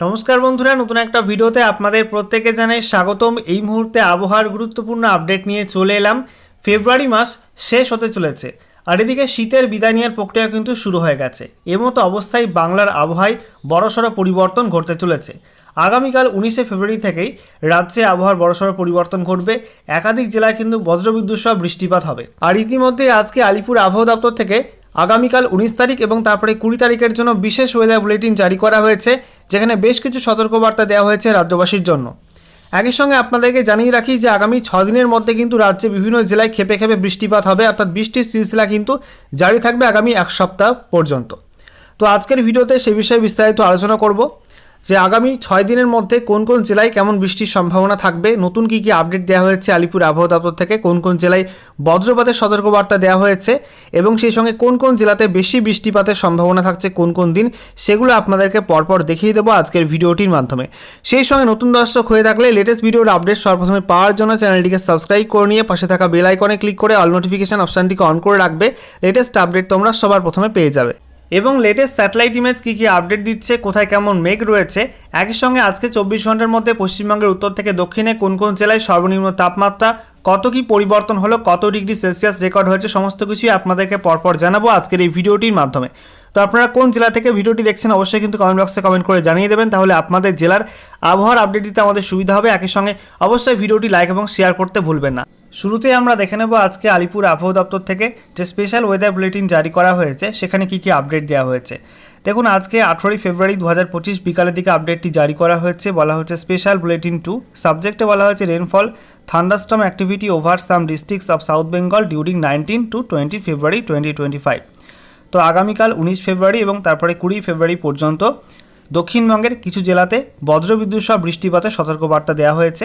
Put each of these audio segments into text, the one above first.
নমস্কার বন্ধুরা, নতুন একটা ভিডিওতে আপনাদের প্রত্যেকে জানাই স্বাগতম। এই মুহূর্তে আবহাওয়ার গুরুত্বপূর্ণ আপডেট নিয়ে চলে এলাম। ফেব্রুয়ারি মাস শেষ হতে চলেছে, আর এদিকে শীতের বিদায় নেওয়ার প্রক্রিয়া কিন্তু শুরু হয়ে গেছে। মতো অবস্থায় বাংলার আবহাওয়ায় বড়সড় পরিবর্তন ঘটতে চলেছে। আগামীকাল উনিশে ফেব্রুয়ারি থেকেই রাজ্যে আবহাওয়ার বড়সড় পরিবর্তন ঘটবে। একাধিক জেলায় কিন্তু বজ্রবিদ্যুৎ সহ বৃষ্টিপাত হবে। আর ইতিমধ্যে আজকে আলিপুর আবহাওয়া দপ্তর থেকে আগামীকাল উনিশ তারিখ এবং তারপরে কুড়ি তারিখের জন্য বিশেষ ওয়েদার বুলেটিন জারি করা হয়েছে, যেখানে বেশ কিছু সতর্কবার্তা দেওয়া হয়েছে রাজ্যবাসীর জন্য। একই সঙ্গে আপনাদেরকে জানিয়ে রাখি যে আগামী ছ দিনের মধ্যে কিন্তু রাজ্যে বিভিন্ন জেলায় খেপে খেপে বৃষ্টিপাত হবে, অর্থাৎ বৃষ্টির সিলসিলা কিন্তু জারি থাকবে আগামী এক সপ্তাহ পর্যন্ত। তো আজকের ভিডিওতে সে বিষয়ে বিস্তারিত আলোচনা করব। যে আগামী ছয় দিনের মধ্যে কোন কোন জেলায় কেমন বৃষ্টির সম্ভাবনা থাকবে, নতুন কী কী আপডেট দেওয়া হয়েছে আলিপুর আবহাওয়া দপ্তর থেকে, কোন কোন জেলায় বজ্রপাতের সতর্কবার্তা দেওয়া হয়েছে এবং সেই সঙ্গে কোন কোন জেলাতে বেশি বৃষ্টিপাতের সম্ভাবনা থাকছে কোন কোন দিন, সেগুলো আপনাদেরকে পরপর দেখিয়ে দেবো আজকের ভিডিওটির মাধ্যমে। সেই সঙ্গে নতুন দর্শক হয়ে থাকলে লেটেস্ট ভিডিওর আপডেট সর্বপ্রথমে পাওয়ার জন্য চ্যানেলটিকে সাবস্ক্রাইব করে নিয়ে পাশে থাকা বেল আইকনে ক্লিক করে অল নোটিফিকেশান অপশানটিকে অন করে রাখবে। লেটেস্ট আপডেট তোমরা সবার প্রথমে পেয়ে যাবে। এবং লেটেস্ট স্যাটেলাইট ইমেজ কী কী আপডেট দিচ্ছে, কোথায় কেমন মেঘ রয়েছে, একই সঙ্গে আজকে চব্বিশ ঘণ্টার মধ্যে পশ্চিমবঙ্গের উত্তর থেকে দক্ষিণে কোন কোন জেলায় সর্বনিম্ন তাপমাত্রা, কত কি পরিবর্তন হলো, কত ডিগ্রি সেলসিয়াস রেকর্ড হয়েছে, সমস্ত কিছুই আপনাদেরকে পরপর জানাব আজকের এই ভিডিওটির মাধ্যমে। তো আপনারা কোন জেলা থেকে ভিডিওটি দেখছেন অবশ্যই কিন্তু কমেন্ট বক্সে কমেন্ট করে জানিয়ে দেবেন, তাহলে আপনাদের জেলার আবহাওয়ার আপডেট দিতে আমাদের সুবিধা হবে। একই সঙ্গে অবশ্যই ভিডিওটি লাইক এবং শেয়ার করতে ভুলবেন না। শুরুতেই আমরা দেখে নেব আজকে আলিপুর আবহাওয়া দপ্তর থেকে যে স্পেশাল ওয়েদার বুলেটিন জারি করা হয়েছে, সেখানে কি কি আপডেট দেওয়া হয়েছে। দেখুন, আজকে আঠেরোই ফেব্রুয়ারি দু হাজার পঁচিশ বিকালের দিকে আপডেটটি জারি করা হয়েছে। বলা হচ্ছে স্পেশাল বুলেটিন টু সাবজেক্টে বলা হয়েছে rainfall thunderstorm activity over some districts of south Bengal during nineteen to twenty February twenty twenty five তো আগামীকাল উনিশ ফেব্রুয়ারি এবং তারপরে কুড়ি ফেব্রুয়ারি পর্যন্ত দক্ষিণবঙ্গের কিছু জেলাতে বজ্রবিদ্যুৎ সহ বৃষ্টিপাতের সতর্কবার্তা দেওয়া হয়েছে।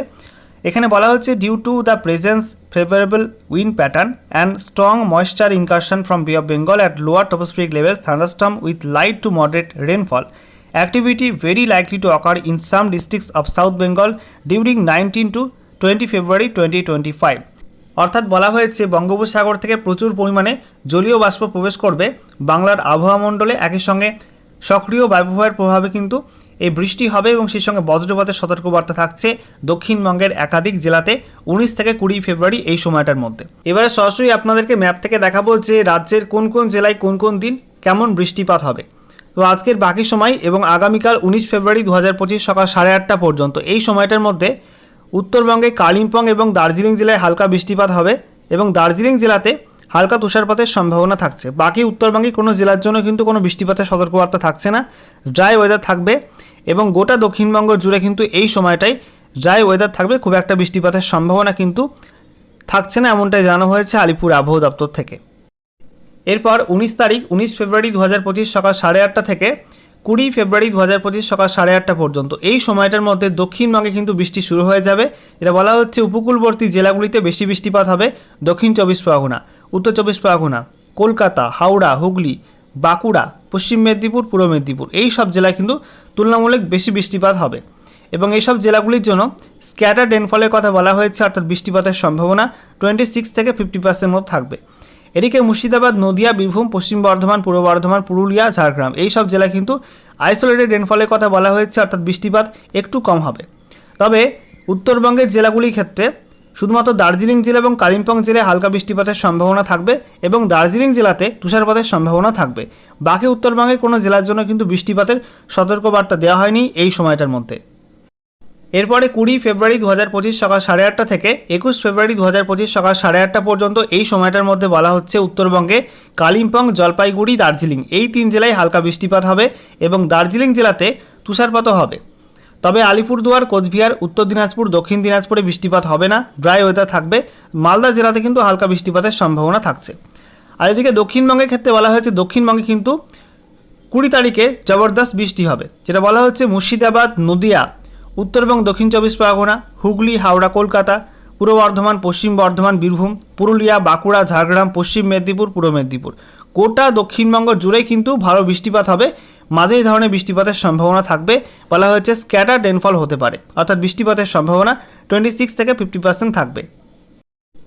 এখানে বলা হচ্ছে due to the presence favourable wind pattern and strong moisture incursion from Bay of Bengal at lower tropospheric level thunderstorm with light to moderate rainfall activity very likely to occur in some districts of south Bengal during nineteen to twenty February twenty twenty five অর্থাৎ বলা হয়েছে বঙ্গোপসাগর থেকে প্রচুর পরিমাণে জলীয় বাষ্প প্রবেশ করবে। বাংলার আবহাওয়া মণ্ডলে একই সঙ্গে সক্রিয় বায়ুপ্রবাহের প্রভাবে কিন্তু এই বৃষ্টি হবে এবং সেই সঙ্গে বজ্রপাতের সতর্কবার্তা থাকছে দক্ষিণবঙ্গের একাধিক জেলাতে উনিশ থেকে কুড়ি ফেব্রুয়ারি এই সময়টার মধ্যে। এবারে সরাসরি আপনাদেরকে ম্যাপ থেকে দেখাবো যে রাজ্যের কোন কোন জেলায় কোন কোন দিন কেমন বৃষ্টিপাত হবে। তো আজকের বাকি সময় এবং আগামীকাল উনিশ ফেব্রুয়ারি দু হাজার পঁচিশ সকাল সাড়ে আটটা পর্যন্ত। এই সময়টার মধ্যে উত্তরবঙ্গে কালিম্পং এবং দার্জিলিং জেলায় হালকা বৃষ্টিপাত হবে এবং দার্জিলিং জেলাতে হালকা তুষারপাতের সম্ভাবনা থাকছে। বাকি উত্তরবঙ্গে কোনো জেলার জন্য কিন্তু কোনো বৃষ্টিপাতের সতর্কবার্তা থাকছে না। ড্রাই ওয়েদার থাকবে এবং গোটা দক্ষিণবঙ্গ জুড়ে কিন্তু এই সময়টাই ড্রাই ওয়েদার থাকবে। খুব একটা বৃষ্টিপাতের সম্ভাবনা কিন্তু থাকছে না এমনটাই জানানো হয়েছে আলিপুর আবহাওয়া দপ্তর থেকে। এরপর উনিশ তারিখ, উনিশ ফেব্রুয়ারি দু হাজার পঁচিশ সকাল সাড়ে আটটা থেকে কুড়ি ফেব্রুয়ারি দু হাজার পঁচিশ সকাল সাড়ে আটটা পর্যন্ত। এই সময়টার মধ্যে দক্ষিণবঙ্গে কিন্তু বৃষ্টি শুরু হয়ে যাবে। এটা বলা হচ্ছে উপকূলবর্তী জেলাগুলিতে বেশি বৃষ্টিপাত হবে। দক্ষিণ চব্বিশ পরগনা, উত্তর চব্বিশ পরগনা, কলকাতা, হাওড়া, হুগলি, বাঁকুড়া, পশ্চিম মেদিনীপুর, পূর্ব মেদিনীপুর এই সব জেলায় কিন্তু তুলনামূলক বেশি বৃষ্টিপাত হবে। এবং এইসব জেলাগুলির জন্য স্ক্যাটার ডেনফলের কথা বলা হয়েছে, অর্থাৎ বৃষ্টিপাতের সম্ভাবনা টোয়েন্টি সিক্স থেকে ফিফটি পার্সেন্ট মতো থাকবে। এদিকে মুর্শিদাবাদ, নদিয়া, বীরভূম, পশ্চিম বর্ধমান, পূর্ব বর্ধমান, পুরুলিয়া, ঝাড়গ্রাম, এই সব জেলায় কিন্তু আইসোলেটেড রেনফলের কথা বলা হয়েছে, অর্থাৎ বৃষ্টিপাত একটু কম হবে। তবে উত্তরবঙ্গের জেলাগুলির ক্ষেত্রে শুধুমাত্র দার্জিলিং জেলা এবং কালিম্পং জেলায় হালকা বৃষ্টিপাতের সম্ভাবনা থাকবে এবং দার্জিলিং জেলাতে তুষারপাতের সম্ভাবনা থাকবে। বাকি উত্তরবঙ্গের কোনো জেলার জন্য কিন্তু বৃষ্টিপাতের সতর্কবার্তা দেওয়া হয়নি এই সময়টার মধ্যে। এরপরে কুড়ি ফেব্রুয়ারি দু হাজার পঁচিশ সকাল সাড়ে আটটা থেকে একুশ ফেব্রুয়ারি দু হাজার পঁচিশ সকাল সাড়ে আটটা পর্যন্ত এই সময়টার মধ্যে বলা হচ্ছে উত্তরবঙ্গে কালিম্পং, জলপাইগুড়ি, দার্জিলিং। এই তিন জেলায় হালকা বৃষ্টিপাত হবে এবং দার্জিলিং জেলাতে তুষারপাতও হবে। তবে আলিপুরদুয়ার, কোচবিহার, উত্তর দিনাজপুর, দক্ষিণ দিনাজপুরে বৃষ্টিপাত হবে না। ড্রাই ওয়েদার থাকবে। মালদা জেলাতে কিন্তু হালকা বৃষ্টিপাতের সম্ভাবনা থাকছে। আর এদিকে দক্ষিণবঙ্গের ক্ষেত্রে বলা হয়েছে, দক্ষিণবঙ্গে কিন্তু কুড়ি তারিখে জবরদস্ত বৃষ্টি হবে। যেটা বলা হচ্ছে মুর্শিদাবাদ, নদিয়া উত্তর এবং দক্ষিণ চব্বিশ পরগনা, হুগলি, হাওড়া, কলকাতা, পূর্ব বর্ধমান, পশ্চিম বর্ধমান, বীরভূম, পুরুলিয়া, বাঁকুড়া, ঝাড়গ্রাম, পশ্চিম মেদিনীপুর, পূর্ব মেদিনীপুর। গোটা দক্ষিণবঙ্গ জুড়েই কিন্তু ভালো বৃষ্টিপাত হবে। মাঝে এই ধরনের বৃষ্টিপাতের সম্ভাবনা থাকবে। বলা হয়েছে স্ক্যাটার ডেনফল হতে পারে। অর্থাৎ বৃষ্টিপাতের সম্ভাবনা টোয়েন্টি সিক্স থেকে ফিফটি পার্সেন্ট থাকবে।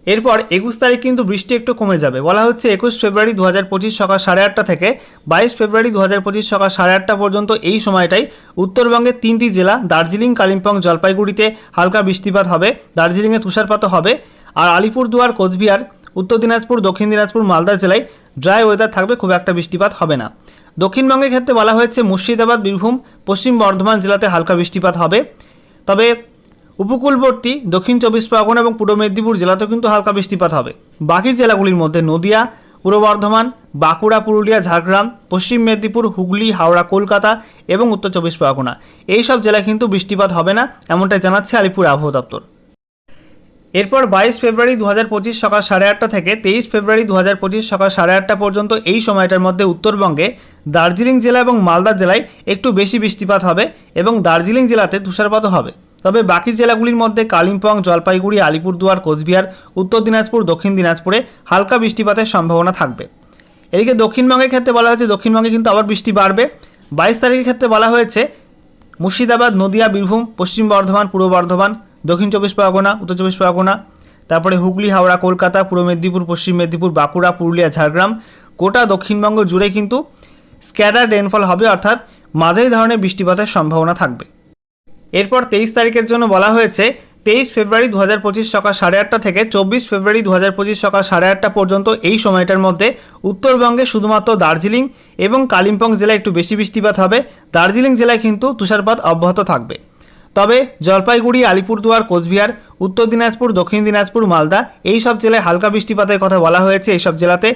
এরপর একুশ তারিখ কিন্তু বৃষ্টি একটু কমে যাবে। বলা হচ্ছে একুশ ফেব্রুয়ারি দু হাজার পঁচিশ সকাল সাড়ে আটটা থেকে বাইশ ফেব্রুয়ারি দু হাজার পঁচিশ সকাল সাড়ে আটটা পর্যন্ত এই সময়টাই উত্তরবঙ্গের তিনটি জেলা, দার্জিলিং, কালিম্পং, জলপাইগুড়িতে হালকা বৃষ্টিপাত হবে। দার্জিলিংয়ে তুষারপাতও হবে। আর আলিপুরদুয়ার, কোচবিহার, উত্তর দিনাজপুর, দক্ষিণ দিনাজপুর, মালদা জেলায় ড্রাই ওয়েদার থাকবে, খুব একটা বৃষ্টিপাত হবে না। দক্ষিণবঙ্গের ক্ষেত্রে বলা হয়েছে মুর্শিদাবাদ, বীরভূম, পশ্চিম বর্ধমান জেলাতে হালকা বৃষ্টিপাত হবে। তবে উপকূলবর্তী, দক্ষিণ চব্বিশ পরগনা এবং পূর্ব মেদিনীপুর জেলাতেও কিন্তু হালকা বৃষ্টিপাত হবে। বাকি জেলাগুলির মধ্যে নদিয়া, পূর্ব বর্ধমান, বাঁকুড়া, পুরুলিয়া, ঝাড়গ্রাম, পশ্চিম মেদিনীপুর, হুগলি, হাওড়া, কলকাতা এবং উত্তর চব্বিশ পরগনা। এই সব জেলায় কিন্তু বৃষ্টিপাত হবে না, এমনটাই জানাচ্ছে আলিপুর আবহাওয়া দপ্তর। এরপর বাইশ ফেব্রুয়ারি দু হাজার পঁচিশ সকাল সাড়ে আটটা থেকে তেইশ ফেব্রুয়ারি দু হাজার পঁচিশ সকাল সাড়ে আটটা পর্যন্ত এই সময়টার মধ্যে উত্তরবঙ্গে দার্জিলিং জেলা এবং মালদা জেলায় একটু বেশি বৃষ্টিপাত হবে এবং দার্জিলিং জেলাতে তুষারপাতও হবে। তবে বাকি জেলাগুলির মধ্যে কালিম্পং, জলপাইগুড়ি, আলিপুরদুয়ার, কোচবিহার, উত্তর দিনাজপুর, দক্ষিণ দিনাজপুরে হালকা বৃষ্টিপাতের সম্ভাবনা থাকবে। এদিকে দক্ষিণবঙ্গের ক্ষেত্রে বলা হয়েছে, দক্ষিণবঙ্গে কিন্তু আবার বৃষ্টি বাড়বে। বাইশ তারিখের ক্ষেত্রে বলা হয়েছে, মুর্শিদাবাদ, নদিয়া, বীরভূম, পশ্চিম বর্ধমান, পূর্ব বর্ধমান, দক্ষিণ চব্বিশ পরগনা, উত্তর চব্বিশ পরগনা, তারপরে হুগলি, হাওড়া, কলকাতা, পূর্ব মেদিনীপুর, পশ্চিম মেদিনীপুর, বাঁকুড়া, পুরুলিয়া, ঝাড়গ্রাম, গোটা দক্ষিণবঙ্গ জুড়ে কিন্তু স্ক্যাটার রেনফল হবে, অর্থাৎ মাঝারি ধরনের বৃষ্টিপাতের সম্ভাবনা থাকবে। এরপর তেইশ তারিখের জন্য বলা হয়েছে, তেইশ ফেব্রুয়ারি দু হাজার পঁচিশ সকাল সাড়ে আটটা থেকে চব্বিশ ফেব্রুয়ারি দু হাজার পঁচিশ সকাল সাড়ে আটটা পর্যন্ত এই সময়টার মধ্যে উত্তরবঙ্গে শুধুমাত্র দার্জিলিং এবং কালিম্পং জেলায় একটু বেশি বৃষ্টিপাত হবে। দার্জিলিং জেলায় কিন্তু তুষারপাত অব্যাহত থাকবে। তবে জলপাইগুড়ি, আলিপুরদুয়ার, কোচবিহার, উত্তর দিনাজপুর, দক্ষিণ দিনাজপুর, মালদা এই সব জেলায় হালকা বৃষ্টিপাতের কথা বলা হয়েছে এই সব জেলাতে।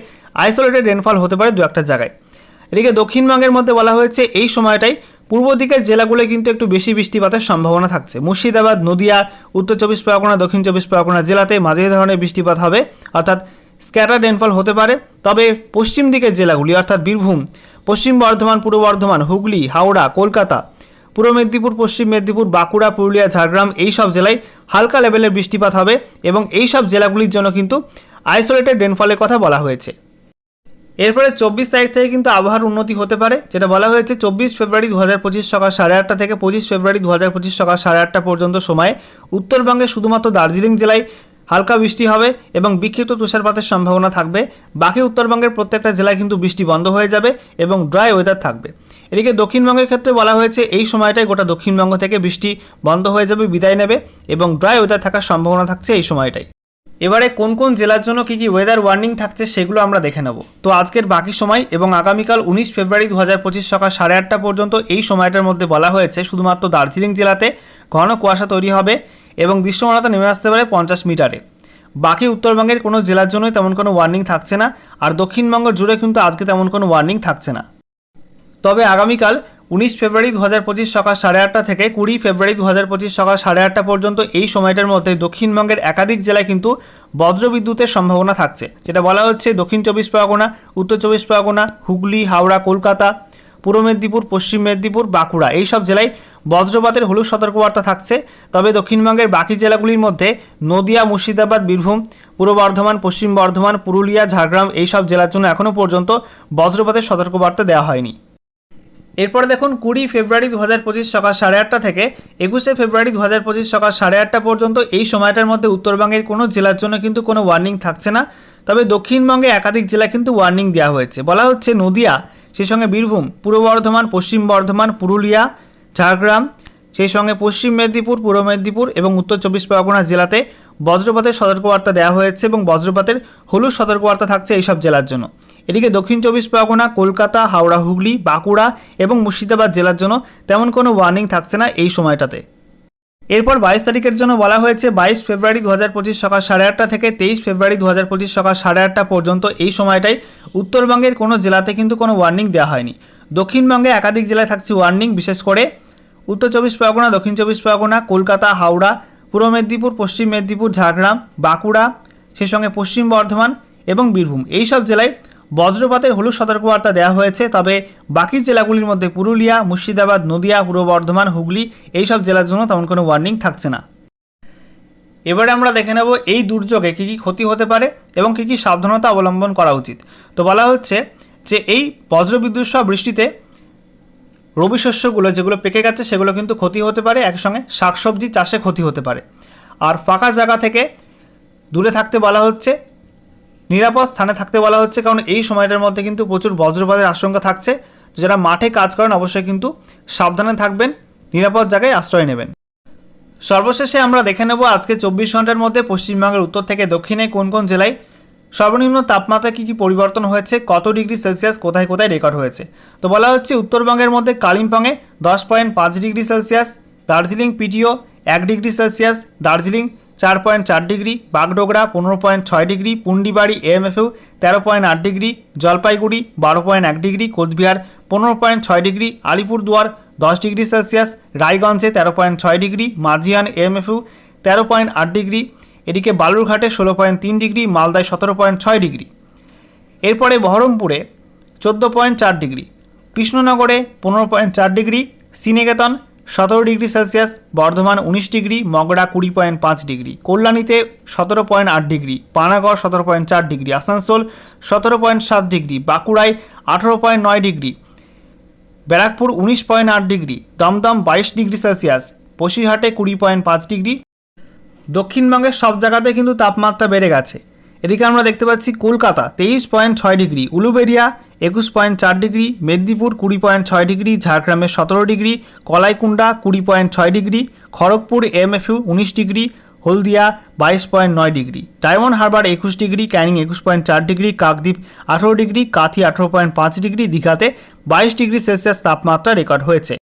আইসোলেটেড রেনফল হতে পারে দু একটা জায়গায়। এদিকে দক্ষিণবঙ্গের মধ্যে বলা হয়েছে, এই সময়টাই পূর্ব দিকের জেলাগুলো কিন্তু একটু বেশি বৃষ্টিপাতের সম্ভাবনা থাকছে। মুর্শিদাবাদ, নদিয়া, উত্তর চব্বিশ পরগনা, দক্ষিণ চব্বিশ পরগনা জেলাতে মাঝে ধরনের বৃষ্টিপাত হবে। অর্থাৎ স্ক্যাটার রেনফল হতে পারে। তবে পশ্চিম দিকের জেলাগুলি, অর্থাৎ বীরভূম, পশ্চিম বর্ধমান, পূর্ব বর্ধমান, হুগলি, হাওড়া, কলকাতা, পূর্ব মেদিনীপুর, পশ্চিম মেদিনীপুর, বাঁকুড়া, পুরুলিয়া, ঝাড়গ্রাম এই সব জেলায় হালকা লেভেলের বৃষ্টিপাত হবে এবং এই সব জেলাগুলির জন্য কিন্তু আইসোলেটেড রেনফলের কথা বলা হয়েছে। এরপরে চব্বিশ তারিখ থেকে কিন্তু আবহাওয়ার উন্নতি হতে পারে, যেটা বলা হয়েছে চব্বিশ ফেব্রুয়ারি দু হাজার পঁচিশ সকাল সাড়ে আটটা থেকে পঁচিশ ফেব্রুয়ারি দু হাজার পঁচিশ সকাল সাড়ে আটটা পর্যন্ত সময়ে উত্তরবঙ্গে শুধুমাত্র দার্জিলিং জেলায় হালকা বৃষ্টি হবে এবং বিক্ষিপ্ত তুষারপাতের সম্ভাবনা থাকবে। বাকি উত্তরবঙ্গের প্রত্যেকটা জেলায় কিন্তু বৃষ্টি বন্ধ হয়ে যাবে এবং ড্রাই ওয়েদার থাকবে। এদিকে দক্ষিণবঙ্গের ক্ষেত্রে বলা হয়েছে এই সময়টায় গোটা দক্ষিণবঙ্গ থেকে বৃষ্টি বন্ধ হয়ে যাবে, বিদায় নেবে এবং ড্রাই ওয়েদার থাকার সম্ভাবনা থাকছে এই সময়টাই এবারে কোন কোন জেলার জন্য কী কী ওয়েদার ওয়ার্নিং থাকছে সেগুলো আমরা দেখে নেব। তো আজকের বাকি সময় এবং আগামীকাল উনিশ ফেব্রুয়ারি দু হাজার পঁচিশ সকাল সাড়ে আটটা পর্যন্ত এই সময়টার মধ্যে বলা হয়েছে, শুধুমাত্র দার্জিলিং জেলাতে ঘন কুয়াশা তৈরি হবে এবং দৃশ্যমানতা নেমে আসতে পারে পঞ্চাশ মিটারে। বাকি উত্তরবঙ্গের কোনো জেলার জন্যই তেমন কোনো ওয়ার্নিং থাকছে না, আর দক্ষিণবঙ্গ জুড়ে কিন্তু আজকে তেমন কোনো ওয়ার্নিং থাকছে না। তবে আগামীকাল উনিশ ফেব্রুয়ারি দু হাজার পঁচিশ সকাল সাড়ে আটটা থেকে কুড়ি ফেব্রুয়ারি দু হাজার পঁচিশ সকাল সাড়ে আটটা পর্যন্ত এই সময়টার মধ্যে দক্ষিণবঙ্গের একাধিক জেলায় কিন্তু বজ্রবিদ্যুতের সম্ভাবনা থাকছে। যেটা বলা হচ্ছে দক্ষিণ চব্বিশ পরগনা, উত্তর চব্বিশ পরগনা, হুগলি, হাওড়া, কলকাতা, পূর্ব মেদিনীপুর, পশ্চিম মেদিনীপুর, বাঁকুড়া এইসব জেলায় বজ্রপাতের হলুদ সতর্কবার্তা থাকছে। তবে দক্ষিণবঙ্গের বাকি জেলাগুলির মধ্যে নদিয়া, মুর্শিদাবাদ, বীরভূম, পূর্ব বর্ধমান, পশ্চিম বর্ধমান, পুরুলিয়া, ঝাড়গ্রাম এই সব জেলার জন্য এখনও পর্যন্ত বজ্রপাতের সতর্কবার্তা দেওয়া হয়নি। এরপরে দেখুন কুড়ি ফেব্রুয়ারি দু হাজার পঁচিশ সকাল সাড়ে আটটা থেকে একুশে ফেব্রুয়ারি দু হাজার পঁচিশ সকাল সাড়ে আটটা পর্যন্ত এই সময়টার মধ্যে উত্তরবঙ্গের কোনো জেলার জন্য কিন্তু কোনো ওয়ার্নিং থাকছে না। তবে দক্ষিণবঙ্গে একাধিক জেলা কিন্তু ওয়ার্নিং দেওয়া হয়েছে। বলা হচ্ছে নদিয়া, সেই সঙ্গে বীরভূম, পূর্ব বর্ধমান, পশ্চিম বর্ধমান, পুরুলিয়া, ঝাড়গ্রাম, সেই সঙ্গে পশ্চিম মেদিনীপুর, পূর্ব মেদিনীপুর এবং উত্তর চব্বিশ পরগনা জেলাতে বজ্রপাতের সতর্কবার্তা দেওয়া হয়েছে এবং বজ্রপাতের হলুদ সতর্কবার্তা থাকছে এইসব জেলার জন্য। এদিকে দক্ষিণ চব্বিশ পরগনা, কলকাতা, হাওড়া, হুগলি, বাঁকুড়া এবং মুর্শিদাবাদ জেলার জন্য তেমন কোনো ওয়ার্নিং থাকছে না এই সময়টাতে। এরপর বাইশ তারিখের জন্য বলা হয়েছে, বাইশ ফেব্রুয়ারি দু হাজার পঁচিশ সকাল সাড়ে আটটা থেকে তেইশ ফেব্রুয়ারি দু হাজার পঁচিশ সকাল সাড়ে আটটা পর্যন্ত এই সময়টাই উত্তরবঙ্গের কোনো জেলাতে কিন্তু কোনো ওয়ার্নিং দেওয়া হয়নি। দক্ষিণবঙ্গে একাধিক জেলায় থাকছে ওয়ার্নিং বিশেষ করে উত্তর চব্বিশ পরগনা, দক্ষিণ চব্বিশ পরগনা, কলকাতা, হাওড়া, পূর্ব মেদিনীপুর, পশ্চিম মেদিনীপুর, ঝাড়গ্রাম, বাঁকুড়া, সেই সঙ্গে পশ্চিম বর্ধমান এবং বীরভূম। এই সব জেলায় বজ্রপাতের হলুদ সতর্কবার্তা দেওয়া হয়েছে, তবে বাকি জেলাগুলির মধ্যে পুরুলিয়া, মুর্শিদাবাদ, নদিয়া, পূর্ব বর্ধমান, হুগলি এই সব জেলার জন্য তেমন কোনো ওয়ার্নিং থাকছে না। এবারে আমরা দেখে নেব এই দুর্যোগে কী কী ক্ষতি হতে পারে এবং কী কী সাবধানতা অবলম্বন করা উচিত। তো বলা হচ্ছে যে এই বজ্রবিদ্যুৎ সহ বৃষ্টিতে রবি শস্যগুলো যেগুলো পেকে গেছে সেগুলো কিন্তু ক্ষতি হতে পারে, একসঙ্গে শাকসবজি চাষে ক্ষতি হতে পারে। আর ফাঁকা জায়গা থেকে দূরে থাকতে বলা হচ্ছে নিরাপদ স্থানে থাকতে বলা হচ্ছে, কারণ এই সময়টার মধ্যে কিন্তু প্রচুর বজ্রপাতের আশঙ্কা থাকছে। যারা মাঠে কাজ করেন, অবশ্যই কিন্তু সাবধানে থাকবেন, নিরাপদ জায়গায় আশ্রয় নেবেন। সর্বশেষে আমরা দেখে নেব আজকে চব্বিশ ঘণ্টার মধ্যে পশ্চিমবঙ্গের উত্তর থেকে দক্ষিণে কোন কোন জেলায় সর্বনিম্ন তাপমাত্রা কী কী পরিবর্তন হয়েছে, কত ডিগ্রি সেলসিয়াস, কোথায় কোথায় রেকর্ড হয়েছে? তো বলা হচ্ছে উত্তরবঙ্গের মধ্যে কালিম্পংয়ে দশ পয়েন্ট পাঁচ ডিগ্রি সেলসিয়াস, দার্জিলিং পিটিও এক ডিগ্রি সেলসিয়াস, দার্জিলিং চার পয়েন্ট চার ডিগ্রি, বাগডোগরা পনেরো পয়েন্ট ছয় ডিগ্রি, পুন্ডিবাড়ি এএমএফইউ তেরো পয়েন্ট আট ডিগ্রি, জলপাইগুড়ি বারো পয়েন্ট এক ডিগ্রি, কোচবিহার পনেরো পয়েন্ট ছয় ডিগ্রি, আলিপুরদুয়ার দশ ডিগ্রি সেলসিয়াস, রায়গঞ্জে তেরো পয়েন্ট ছয় ডিগ্রি, মাঝিয়ান এএমএফইউ তেরো পয়েন্ট আট ডিগ্রি, এদিকে বালুরঘাটে ষোলো পয়েন্ট তিন ডিগ্রি, মালদায় সতেরো পয়েন্ট ছয় ডিগ্রি। এরপরে বহরমপুরে চোদ্দ পয়েন্ট চার ডিগ্রি, কৃষ্ণনগরে পনেরো পয়েন্ট চার ডিগ্রি, শ্রীনিকেতন সতেরো ডিগ্রি সেলসিয়াস, বর্ধমান উনিশ ডিগ্রি মগড়া কুড়ি পয়েন্ট পাঁচ ডিগ্রি, কল্যাণীতে সতেরো পয়েন্ট আট ডিগ্রি, পানাগড় সতেরো পয়েন্ট চার ডিগ্রি, আসানসোল সতেরো পয়েন্ট সাত ডিগ্রি, বাঁকুড়ায় আঠেরো পয়েন্ট নয় ডিগ্রি, ব্যারাকপুর উনিশ পয়েন্ট আট ডিগ্রি, দমদম বাইশ ডিগ্রি সেলসিয়াস, বসিরহাটে কুড়ি পয়েন্ট পাঁচ ডিগ্রি। দক্ষিণবঙ্গের সব জায়গাতে কিন্তু তাপমাত্রা বেড়ে গেছে। এদিকে আমরা দেখতে পাচ্ছি কলকাতা তেইশ পয়েন্ট ছয় ডিগ্রি, উলুবেরিয়া একুশ পয়েন্ট চার ডিগ্রি, মেদিনীপুর কুড়ি পয়েন্ট ছয় ডিগ্রি, ঝাড়গ্রামে সতেরো ডিগ্রি কলাইকুণ্ডা কুড়ি পয়েন্ট ছয় ডিগ্রি, খড়গপুর এমএফইউ উনিশ ডিগ্রি, হলদিয়া বাইশ পয়েন্ট নয় ডিগ্রি। ডায়মন্ড হারবার একুশ ডিগ্রি, ক্যানিং একুশ পয়েন্ট চার ডিগ্রি, কাকদ্বীপ আঠেরো ডিগ্রি, কাথি আঠেরো পয়েন্ট পাঁচ ডিগ্রি, দীঘাতে বাইশ ডিগ্রি সেলসিয়াস তাপমাত্রা রেকর্ড হয়েছে।